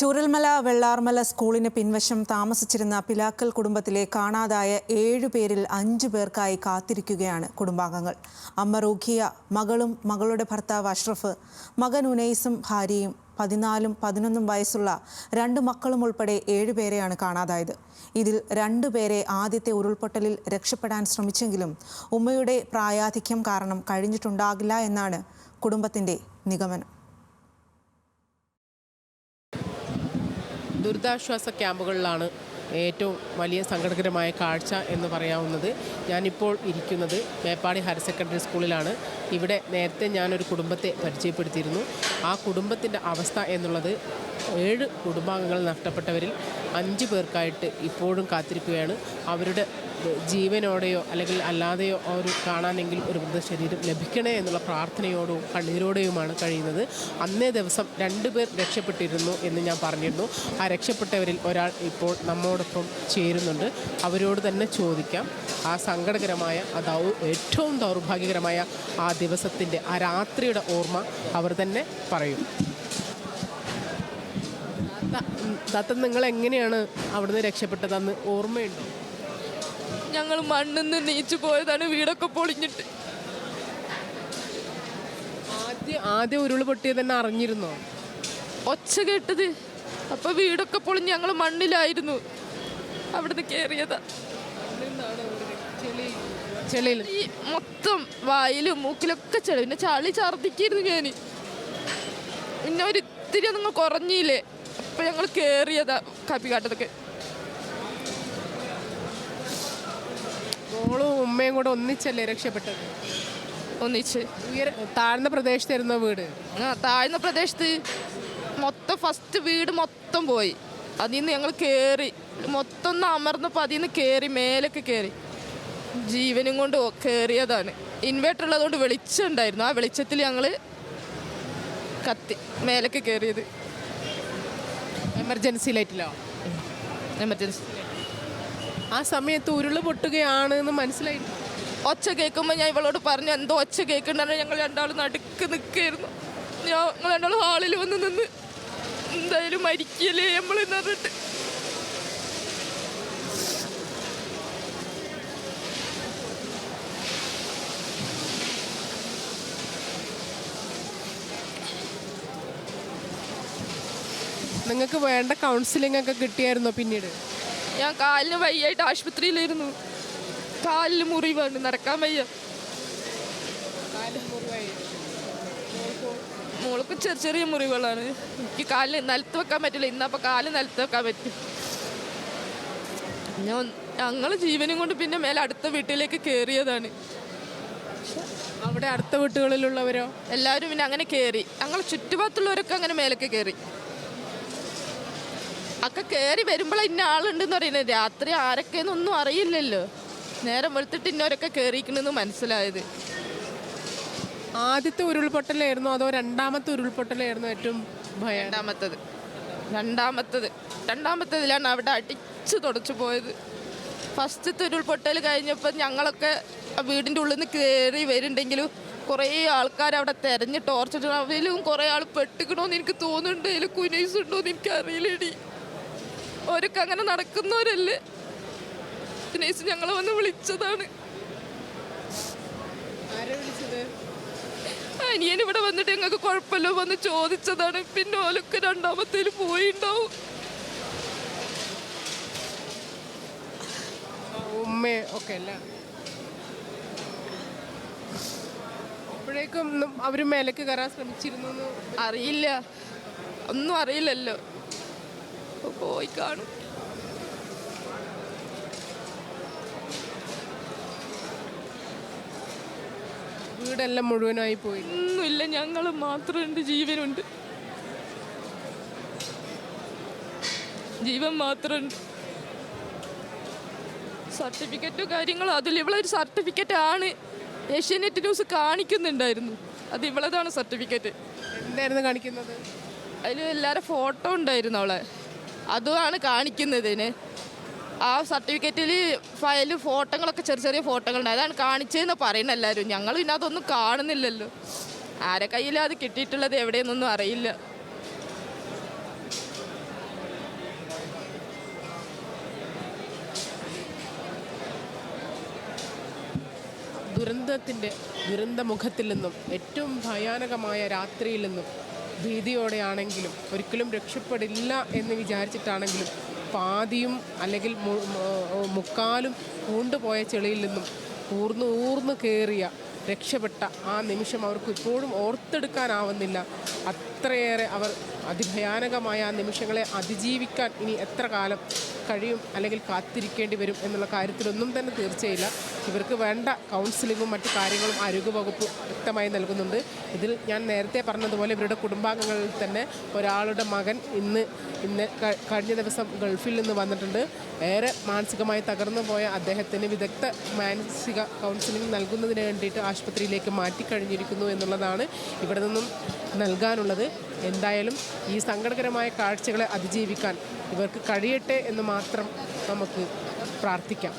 ചൂരൽമല വെള്ളാർമല സ്കൂളിന് പിൻവശം താമസിച്ചിരുന്ന പിലാക്കൽ കുടുംബത്തിലെ കാണാതായ ഏഴു പേരിൽ അഞ്ചു പേർക്കായി കാത്തിരിക്കുകയാണ് കുടുംബാംഗങ്ങൾ. അമ്മ റൂഖിയ മകളും മകളുടെ ഭർത്താവ് അഷ്റഫ് മകൻ ഉനൈസും ഭാര്യയും പതിനാലും പതിനൊന്നും വയസ്സുള്ള രണ്ട് മക്കളും ഉൾപ്പെടെ ഏഴുപേരെയാണ് കാണാതായത്. ഇതിൽ രണ്ടുപേരെ ആദ്യത്തെ ഉരുൾപൊട്ടലിൽ രക്ഷപ്പെടാൻ ശ്രമിച്ചെങ്കിലും ഉമ്മയുടെ പ്രായാധിക്യം കാരണം കഴിഞ്ഞിട്ടുണ്ടാകില്ല എന്നാണ് കുടുംബത്തിന്റെ നിഗമനം. ദുരിതാശ്വാസ ക്യാമ്പുകളിലാണ് ഏറ്റവും വലിയ സങ്കടകരമായ കാഴ്ച എന്ന് പറയാവുന്നത്. ഞാനിപ്പോൾ ഇരിക്കുന്നത് മേപ്പാടി ഹയർ സെക്കൻഡറി സ്കൂളിലാണ്. ഇവിടെ നേരത്തെ ഞാനൊരു കുടുംബത്തെ പരിചയപ്പെടുത്തിയിരുന്നു. ആ കുടുംബത്തിന്റെ അവസ്ഥ എന്നുള്ളത് ഏഴ് കുടുംബാംഗങ്ങൾ നഷ്ടപ്പെട്ടവരിൽ അഞ്ച് പേർക്കായിട്ട് ഇപ്പോഴും കാത്തിരിക്കുകയാണ്. അവരുടെ ജീവനോടെയോ അല്ലെങ്കിൽ അല്ലാതെയോ ഒരു കാണാനെങ്കിലും ഒരു മൃതശരീരം ലഭിക്കണേ എന്നുള്ള പ്രാർത്ഥനയോടും കണ്ണീരോടെയുമാണ് കഴിയുന്നത്. അന്നേ ദിവസം രണ്ട് പേർ രക്ഷപ്പെട്ടിരുന്നു എന്ന് ഞാൻ പറഞ്ഞിരുന്നു. ആ രക്ഷപ്പെട്ടവരിൽ ഒരാൾ ഇപ്പോൾ നമ്മോടൊപ്പം ചേരുന്നുണ്ട്. അവരോട് തന്നെ ചോദിക്കാം. ആ സങ്കടകരമായ ആ ദൗ ഏറ്റവും ദൗർഭാഗ്യകരമായ ആ ദിവസത്തിന്റെ ആ രാത്രിയുടെ ഓർമ്മ അവർ തന്നെ പറയും. താത്ത നിങ്ങൾ എങ്ങനെയാണ് അവിടുന്ന് രക്ഷപ്പെട്ടതെന്ന് ഓർമ്മയുണ്ടോ? ഞങ്ങൾ മണ്ണിൽ നിന്ന് നീച്ചു പോയതാണ് വീടൊക്കെ പൊളിഞ്ഞിട്ട്. ആദ്യം ആദ്യം ഉരുൾ പൊട്ടിയത് തന്നെ അറിഞ്ഞിരുന്നോ? ഒച്ച കേട്ടത്. അപ്പൊ വീടൊക്കെ പൊളിഞ്ഞ് ഞങ്ങൾ മണ്ണിലായിരുന്നു. അവിടുന്ന് കയറിയതാ ചെളിയിൽ. ഈ മൊത്തം വായിലും മൂക്കിലൊക്കെ ചെളി. പിന്നെ ചളി ഛർദിക്കായിരുന്നു ഞാൻ പിന്നെ ഒരു ഇത്തിരി ഒന്നും കുറഞ്ഞില്ലേ? അപ്പൊ ഞങ്ങൾ കേറിയത് കാപ്പി കാട്ടതൊക്കെ മോളും ഉമ്മയും കൂടെ ഒന്നിച്ചല്ലേ രക്ഷപ്പെട്ടത്? ഒന്നിച്ച്. ഉയര താഴ്ന്ന പ്രദേശത്തായിരുന്നോ വീട്? ആ താഴ്ന്ന പ്രദേശത്ത് മൊത്തം ഫസ്റ്റ് വീട് മൊത്തം പോയി. അതിൽ നിന്ന് ഞങ്ങൾ കയറി മൊത്തം ഒന്ന് അമർന്നപ്പോൾ അതിൽ നിന്ന് കയറി മേലൊക്കെ കയറി ജീവനും കൊണ്ട് കയറിയതാണ് ഇൻവേർട്ടർ ഉള്ളതുകൊണ്ട് വെളിച്ചം ഉണ്ടായിരുന്നു. ആ വെളിച്ചത്തിൽ ഞങ്ങൾ കത്തി മേലൊക്കെ കയറിയത് എമർജൻസി ലൈറ്റിലോ എമർജൻസി ആ സമയത്ത് ഉരുൾ പൊട്ടുകയാണ് എന്ന് മനസ്സിലായി. ഒച്ച കേൾക്കുമ്പോൾ ഞാൻ ഇവളോട് പറഞ്ഞു എന്തോ ഒച്ച കേൾക്കുന്നുണ്ടെങ്കിൽ ഞങ്ങൾ രണ്ടാളും നടുക്ക് നിൽക്കായിരുന്നു ഞങ്ങൾ രണ്ടാളും ഹാളിൽ വന്ന് നിന്ന് എന്തായാലും മരിക്കല്ലേ നമ്മൾ പറഞ്ഞിട്ട്. നിങ്ങൾക്ക് വേണ്ട കൗൺസിലിംഗ് ഒക്കെ കിട്ടിയായിരുന്നോ പിന്നീട്? ഞാൻ കാലിന് വയ്യായിട്ട് ആശുപത്രിയിലായിരുന്നു. കാലിൽ മുറിവാണ് നടക്കാൻ വയ്യ. മോൾക്ക്? ചെറിയ ചെറിയ മുറിവുകളാണ് എനിക്ക് കാലിന് നിലത്ത് വെക്കാൻ പറ്റില്ല. ഇന്നപ്പോൾ കാൽ നിലത്ത് വെക്കാൻ പറ്റും. ഞാൻ ഞങ്ങൾ ജീവനും കൊണ്ട് പിന്നെ മേലെ അടുത്ത വീട്ടിലേക്ക് കയറിയതാണ് അവിടെ അടുത്ത വീട്ടുകളിലുള്ളവരോ? എല്ലാവരും പിന്നെ അങ്ങനെ കയറി ഞങ്ങൾ ചുറ്റുപാടത്തുള്ളവരൊക്കെ അങ്ങനെ മേലേക്ക് കയറി ഒക്കെ കയറി വരുമ്പോൾ ഇന്ന ആളുണ്ടെന്ന് പറയുന്നത് രാത്രി ആരൊക്കെയെന്നൊന്നും അറിയില്ലല്ലോ. നേരം വെളുത്തിട്ട് ഇന്നവരൊക്കെ കയറിയിരിക്കണമെന്ന് മനസ്സിലായത്. ആദ്യത്തെ ഉരുൾപൊട്ടലായിരുന്നു അതോ രണ്ടാമത്തെ ഉരുൾപൊട്ടലായിരുന്നു ഏറ്റവും ഭയം? രണ്ടാമത്തത്. രണ്ടാമത്തത്. രണ്ടാമത്തതിലാണ് അവിടെ അടിച്ച് തുടച്ചു പോയത്. ഫസ്റ്റത്തെ ഉരുൾപൊട്ടൽ കഴിഞ്ഞപ്പോൾ ഞങ്ങളൊക്കെ ആ വീടിന്റെ ഉള്ളിൽ നിന്ന് കയറി വരുന്നുണ്ടെങ്കിലും കുറേ ആൾക്കാർ അവിടെ തെരഞ്ഞ് ടോർച്ചിട്ട് അവരിലും കുറേ ആൾ പെട്ടിക്കണമെന്ന് എനിക്ക് തോന്നുന്നുണ്ട്. അതിൽ കുനീസ് ഉണ്ടോയെന്ന് എനിക്ക് അറിയില്ലടി ഓരൊക്കെ അങ്ങനെ നടക്കുന്നവരല്ലേ? ദിനേശ് ഞങ്ങളെ വന്ന് വിളിച്ചതാണ്. അനിയൻ ഇവിടെ വന്നിട്ട് ഞങ്ങൾക്ക് കുഴപ്പമില്ല വന്ന് ചോദിച്ചതാണ്. പിന്നെ ഓലൊക്കെ രണ്ടാമത്തേൽ പോയി ഉണ്ടാവും ഉമ്മ ഒക്കെ അല്ല? അപ്പോഴേക്കും അവർ മേലേക്ക് കയറാൻ ശ്രമിച്ചിരുന്നു അറിയില്ല. ഒന്നും അറിയില്ലല്ലോ. പോയി കാണും. വീടെല്ലാം മുഴുവനായി പോയി. ഒന്നുമില്ല ഞങ്ങൾ മാത്രമുണ്ട് ജീവനുണ്ട്. ജീവൻ മാത്രമുണ്ട്. സർട്ടിഫിക്കറ്റും കാര്യങ്ങളും അതിൽ ഒരു സർട്ടിഫിക്കറ്റ് ആണ്. ഏഷ്യാനെറ്റ് ന്യൂസ് കാണിക്കുന്നുണ്ടായിരുന്നു. അത് ഇവളതാണ് സർട്ടിഫിക്കറ്റ്. എന്തായിരുന്നു കാണിക്കുന്നത്? അതിൽ എല്ലാവരും ഫോട്ടോ ഉണ്ടായിരുന്നു അവളെ. അതുമാണ് കാണിക്കുന്നതിന്. ആ സർട്ടിഫിക്കറ്റിൽ ഫയൽ ഫോട്ടോകളൊക്കെ ചെറിയ ചെറിയ ഫോട്ടോകൾ ഉണ്ട് അതാണ് കാണിച്ചതെന്ന് പറയുന്ന എല്ലാവരും. ഞങ്ങൾ പിന്നെ അതൊന്നും കാണുന്നില്ലല്ലോ. ആരെ കയ്യിൽ അത് കിട്ടിയിട്ടുള്ളത്? എവിടെയെന്നൊന്നും അറിയില്ല. ദുരന്തത്തിന്റെ ദുരന്തമുഖത്തിൽ നിന്നും ഏറ്റവും ഭയാനകമായ രാത്രിയിൽ നിന്നും ഭീതിയോടെയാണെങ്കിലും ഒരിക്കലും രക്ഷപ്പെടില്ല എന്ന് വിചാരിച്ചിട്ടാണെങ്കിലും പാതിയും അല്ലെങ്കിൽ മുക്കാലും പൂണ്ടുപോയ ചെളിയിൽ നിന്നും ഊർന്ന് ഊർന്ന് കയറിയ രക്ഷപ്പെട്ട ആ നിമിഷം അവർക്ക് ഇപ്പോഴും ഓർത്തെടുക്കാനാവുന്നില്ല. അത്രയേറെ അവർ അതിഭയാനകമായ ആ നിമിഷങ്ങളെ അതിജീവിക്കാൻ ഇനി എത്ര കാലം കഴിയും അല്ലെങ്കിൽ കാത്തിരിക്കേണ്ടി വരും എന്നുള്ള കാര്യത്തിലൊന്നും തന്നെ തീർച്ചയില്ല ഇവർക്ക് വേണ്ട കൗൺസിലിങ്ങും മറ്റു കാര്യങ്ങളും ആരോഗ്യവകുപ്പ് വ്യക്തമായി നൽകുന്നുണ്ട്. ഇതിൽ ഞാൻ നേരത്തെ പറഞ്ഞതുപോലെ ഇവരുടെ കുടുംബാംഗങ്ങളിൽ തന്നെ ഒരാളുടെ മകൻ ഇന്ന് ഇന്ന് കഴിഞ്ഞ ദിവസം ഗൾഫിൽ നിന്ന് വന്നിട്ടുണ്ട്. ഏറെ മാനസികമായി തകർന്നു പോയ അദ്ദേഹത്തിന് വിദഗ്ധ മാനസിക കൗൺസിലിംഗ് നൽകുന്നതിന് വേണ്ടിയിട്ട് ആശുപത്രിയിലേക്ക് മാറ്റിക്കഴിഞ്ഞിരിക്കുന്നു എന്നുള്ളതാണ് ഇവിടെ നിന്നും നൽകാനുള്ളത്. എന്തായാലും ഈ സങ്കടകരമായ കാഴ്ചകളെ അതിജീവിക്കാൻ ഇവർക്ക് കഴിയട്ടെ എന്ന് മാത്രം നമുക്ക് പ്രാർത്ഥിക്കാം.